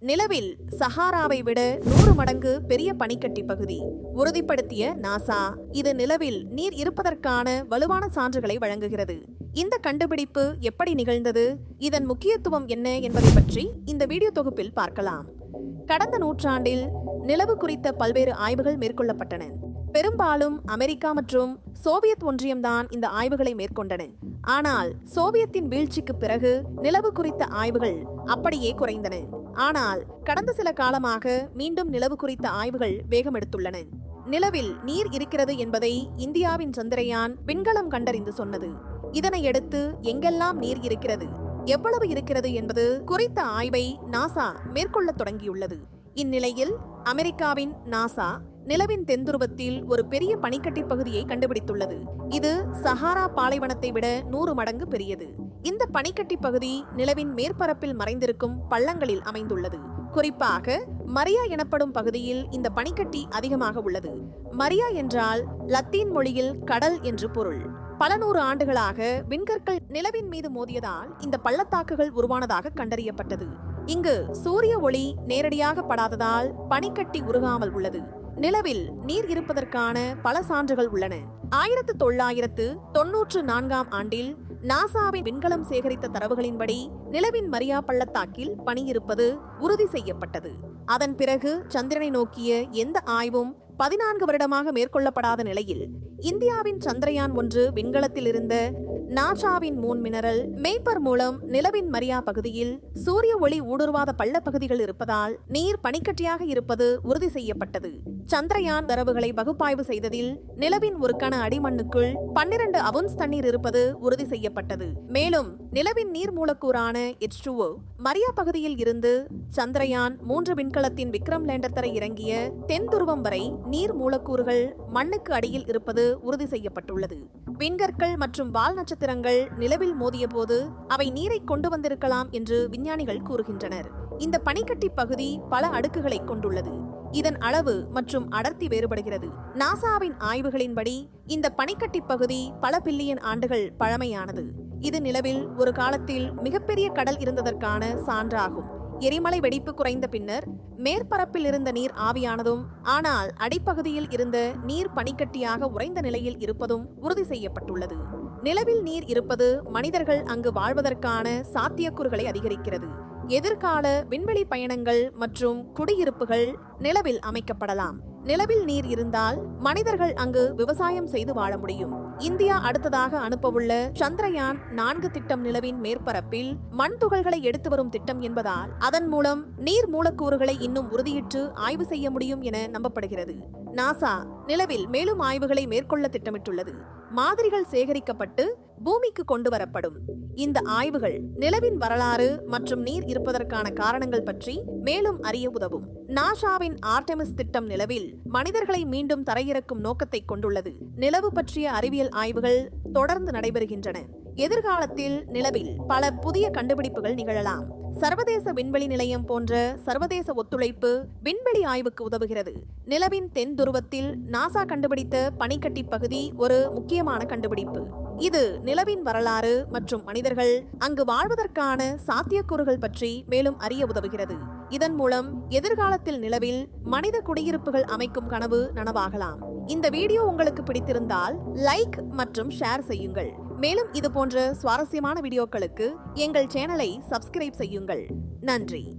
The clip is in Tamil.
நிலவில் சஹாராவை விட நூறு மடங்கு பெரிய பனிக்கட்டி பகுதி. உறுதிப்படுத்திய நாசா இது நிலவில் நீர் இருப்பதற்கான வலுவான சான்றுகளை வழங்குகிறது. இந்த கண்டுபிடிப்பு எப்படி நிகழ்ந்தது? இதன் முக்கியத்துவம் என்ன என்பதை பற்றி இந்த வீடியோ தொகுப்பில் பார்க்கலாம். கடந்த நூற்றாண்டில் நிலவு குறித்த பல்வேறு ஆய்வுகள் மேற்கொள்ளப்பட்டன. பெரும்பாலும் அமெரிக்கா மற்றும் சோவியத் ஒன்றியம்தான் இந்த ஆய்வுகளை மேற்கொண்டன. ஆனால் சோவியத்தின் வீழ்ச்சிக்கு பிறகு நிலவு குறித்த ஆய்வுகள் அப்படியே குறைந்தன. ஆனால் கடந்த சில காலமாக மீண்டும் நிலவு குறித்த ஆய்வுகள் வேகம் எடுத்துள்ளன. நிலவில் நீர் இருக்கிறது என்பதை இந்தியாவின் சந்திரயான் விண்கலம் கண்டறிந்து சொன்னது. இதனையடுத்து எங்கெல்லாம் நீர் இருக்கிறது எவ்வளவு இருக்கிறது என்பது குறித்த ஆய்வை நாசா மேற்கொள்ளத் தொடங்கியுள்ளது. இந்நிலையில் அமெரிக்காவின் நாசா நிலவின் தென்துருவத்தில் ஒரு பெரிய பனிக்கட்டி பகுதியை கண்டுபிடித்துள்ளது. இது சஹாரா பாலைவனத்தை விட நூறு மடங்கு பெரியது. இந்த பனிக்கட்டி பகுதி நிலவின் மேற்பரப்பில் மறைந்திருக்கும் பள்ளங்களில் அமைந்துள்ளது. குறிப்பாக மரியா எனப்படும் பகுதியில் இந்த பனிக்கட்டி அதிகமாக உள்ளது. மரியா என்றால் லத்தீன் மொழியில் கடல் என்று பொருள். பல நூறு ஆண்டுகளாக விண்கற்கள் நிலவின் மீது மோதியதால் இந்த பள்ளத்தாக்குகள் உருவானதாக கண்டறியப்பட்டது. இங்கு சூரிய ஒளி நேரடியாக படாததால் பனிக்கட்டி உருகாமல் உள்ளது. நிலவில் நீர் இருப்பதற்கான பல சான்றுகள் உள்ளன. ஆயிரத்து தொள்ளாயிரத்து தொன்னூற்று நான்காம் ஆண்டில் நாசாவின் விண்கலம் சேகரித்த தரவுகளின்படி நிலவின் மரியா பள்ளத்தாக்கில் பணியிருப்பது உறுதி செய்யப்பட்டது. அதன் பிறகு சந்திரனை நோக்கிய எந்த ஆய்வும் பதினான்கு வருடமாக மேற்கொள்ளப்படாத நிலையில் இந்தியாவின் சந்திரயான் ஒன்று விண்கலத்தில் இருந்த நாசாவின் மூன் மினரல் மேய்ப்பர் மூலம் நிலவின் மரியா பகுதியில் சூரிய ஒளி ஊடுருவாத பள்ளப்பகுதிகள் இருப்பதால் நீர் பனிக்கட்டியாக இருப்பது உறுதி செய்யப்பட்டது. சந்திரயான் தரவுகளை பகுப்பாய்வு செய்ததில் நிலவின் ஒரு கண அடிமண்ணுக்குள் பன்னிரண்டு அவுன்ஸ் தண்ணீர் இருப்பது உறுதி செய்யப்பட்டது. மேலும் நிலவின் நீர் மூலக்கூறான எச் மரியா பகுதியில் இருந்து சந்திரயான் மூன்று விண்கலத்தின் விக்ரம் லேண்டர் தர இறங்கிய தென் துருவம் வரை நீர் மூலக்கூறுகள் மண்ணுக்கு அடியில் இருப்பது உறுதி செய்யப்பட்டுள்ளது. விண்கற்கள் மற்றும் வால் நட்சத்திரங்கள் நிலவில் மோதிய போது அவை நீரை கொண்டு வந்திருக்கலாம் என்று விஞ்ஞானிகள் கூறுகின்றனர். இந்த பனிக்கட்டி பகுதி பல அடுக்குகளை கொண்டுள்ளது. இதன் அளவு மற்றும் அடர்த்தி வேறுபடுகிறது. நாசாவின் ஆய்வுகளின்படி இந்த பனிக்கட்டி பகுதி பல பில்லியன் ஆண்டுகள் பழமையானது. இது நிலவில் ஒரு காலத்தில் மிகப்பெரிய கடல் இருந்ததற்கான சான்றாகும். எரிமலை வெடிப்பு குறைந்த பின்னர் மேற்பரப்பில் இருந்த நீர் ஆவியானதும் ஆனால் அடிப்பகுதியில் இருந்த நீர் பனிக்கட்டியாக உறைந்த நிலையில் இருப்பதும் உறுதி செய்யப்பட்டுள்ளது. நிலவில் நீர் இருப்பது மனிதர்கள் அங்கு வாழ்வதற்கான சாத்தியக்கூறுகளை அதிகரிக்கிறது. எதிர்கால விண்வெளி பயணங்கள் மற்றும் குடியிருப்புகள் நிலவில் அமைக்கப்படலாம். நிலவில் நீர் இருந்தால் மனிதர்கள் அங்கு விவசாயம் செய்து வாழ முடியும். இந்தியா அடுத்ததாக அனுப்பவுள்ள சந்திரயான் நான்கு திட்டம் நிலவின் மேற்பரப்பில் மண் துகள்களை எடுத்து வரும் திட்டம் என்பதால் அதன் மூலம் நீர் மூலக்கூறுகளை இன்னும் உறுதியிட்டு ஆய்வு செய்ய முடியும் என நம்பப்படுகிறது. நாசா நிலவில் மேலும் ஆய்வுகளை மேற்கொள்ள திட்டமிட்டுள்ளது. மாதிரிகள் சேகரிக்கப்பட்டு பூமிக்கு கொண்டு வரப்படும் இந்த ஆய்வுகள் நிலவின் வரலாறு மற்றும் நீர் இருப்பதற்கான காரணங்கள் பற்றி மேலும் அறிய உதவும். நாசாவின் ஆர்டெமிஸ் திட்டம் நிலவில் மனிதர்களை மீண்டும் தரையிறக்கும் நோக்கத்தை கொண்டுள்ளது. நிலவு பற்றிய அறிவியல் ஆய்வுகள் தொடர்ந்து நடைபெறுகின்றன. எதிர்காலத்தில் நிலவில் பல புதிய கண்டுபிடிப்புகள் நிகழலாம். சர்வதேச விண்வெளி நிலையம் போன்ற சர்வதேச ஒத்துழைப்பு விண்வெளி ஆய்வுக்கு உதவுகிறது. நிலவின் தென் துருவத்தில் நாசா கண்டுபிடித்த பனிக்கட்டி பகுதி ஒரு முக்கியமான கண்டுபிடிப்பு. இது நிலவின் வரலாறு மற்றும் மனிதர்கள் அங்கு வாழ்வதற்கான சாத்தியக்கூறுகள் பற்றி மேலும் அறிய உதவுகிறது. இதன் மூலம் எதிர்காலத்தில் நிலவில் மனித குடியிருப்புகள் அமைக்கும் கனவு நனவாகலாம். இந்த வீடியோ உங்களுக்கு பிடித்திருந்தால் லைக் மற்றும் ஷேர் செய்யுங்கள். மேலும் இது போன்ற சுவாரஸ்யமான வீடியோக்களுக்கு எங்கள் சேனலை சப்ஸ்கிரைப் செய்யுங்கள். நன்றி.